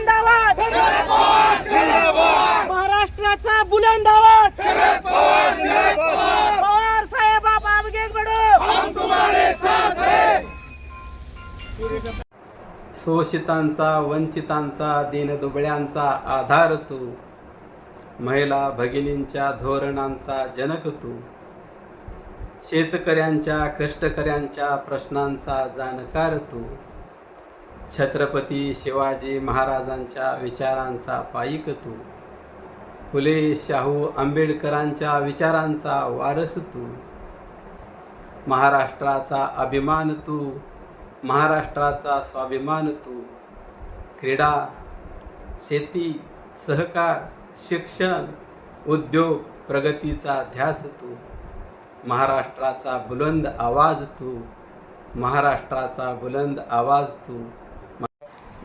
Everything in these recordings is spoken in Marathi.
बुलंद महाराष्ट्राचा बुलंद पवार साहेब आप आगे बढ़ो शोषितांचा वंचितांचा दीनदुबळ्यांचा आधार तू. महिला भगिनींच्या धोरणांचा जनक तू. शेतकऱ्यांच्या कष्टकऱ्यांच्या प्रश्नांचा जाणकार तू. छत्रपती शिवाजी महाराजांच्या विचारांचा पायिक तू. फुले शाहू आंबेडकरांच्या विचारांचा वारस तू. महाराष्ट्राचा अभिमान तू महाराष्ट्राचा स्वाभिमान तू. क्रीडा शेती सहकार शिक्षण उद्योग प्रगतीचा ध्यास तू. महाराष्ट्राचा बुलंद आवाज तू. महाराष्ट्राचा बुलंद आवाज तू.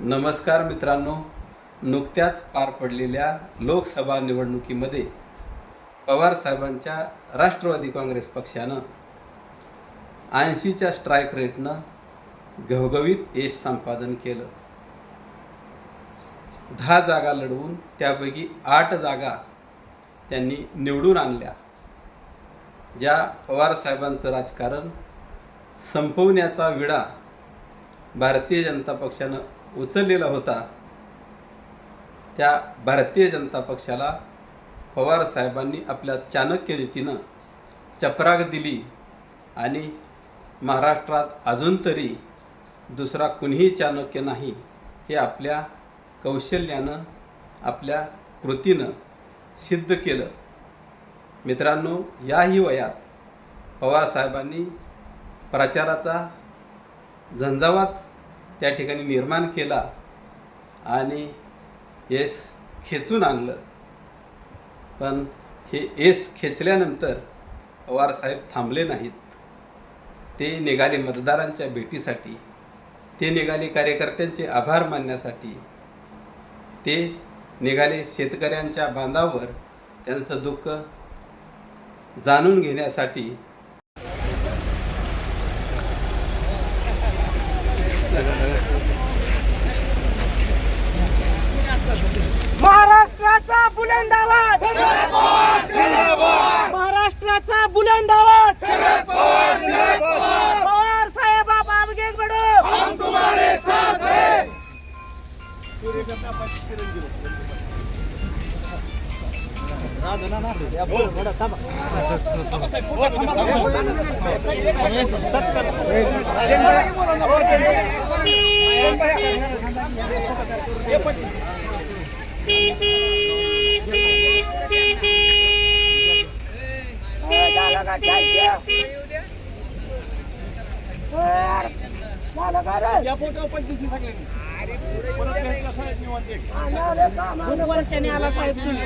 नमस्कार मित्रांनो. नुकत्याच पार पडलेल्या लोकसभा निवडणुकीमध्ये पवार साहेबांच्या राष्ट्रवादी काँग्रेस पक्षानं ऐंशीच्या स्ट्राईक रेटनं घवघवीत यश संपादन केलं. दहा जागा लढवून त्यापैकी आठ जागा त्यांनी निवडून आणल्या. ज्या पवार साहेबांचं राजकारण संपवण्याचा विडा भारतीय जनता पक्षानं उचललेला होता. त्या भारतीय जनता पक्षाला पवार साहेबांनी आपल्या चाणक्य रीतीनं चपराक दिली आणि महाराष्ट्रात अजून तरी दुसरा कुणीही चाणक्य नाही हे आपल्या कौशल्यानं आपल्या कृतीनं सिद्ध केलं. मित्रांनो याही वयात पवारसाहेबांनी प्रचाराचा झंझावात त्या ठिकाणी निर्माण केला आणि यश खेचून आणलं. पण हे यश खेचल्यानंतर पवारसाहेब थांबले नाहीत. ते निघाले मतदारांच्या भेटीसाठी. ते निघाले कार्यकर्त्यांचे आभार मानण्यासाठी. ते निघाले शेतकऱ्यांच्या बांधावर त्यांचं दुःख जाणून घेण्यासाठी महाराष्ट्राचा बुलंद आवाज. महाराष्ट्राचा बुलंद आवाज. पवार साहेब आप आगे बढ़ो वर्षाने आला साहेब तुम्ही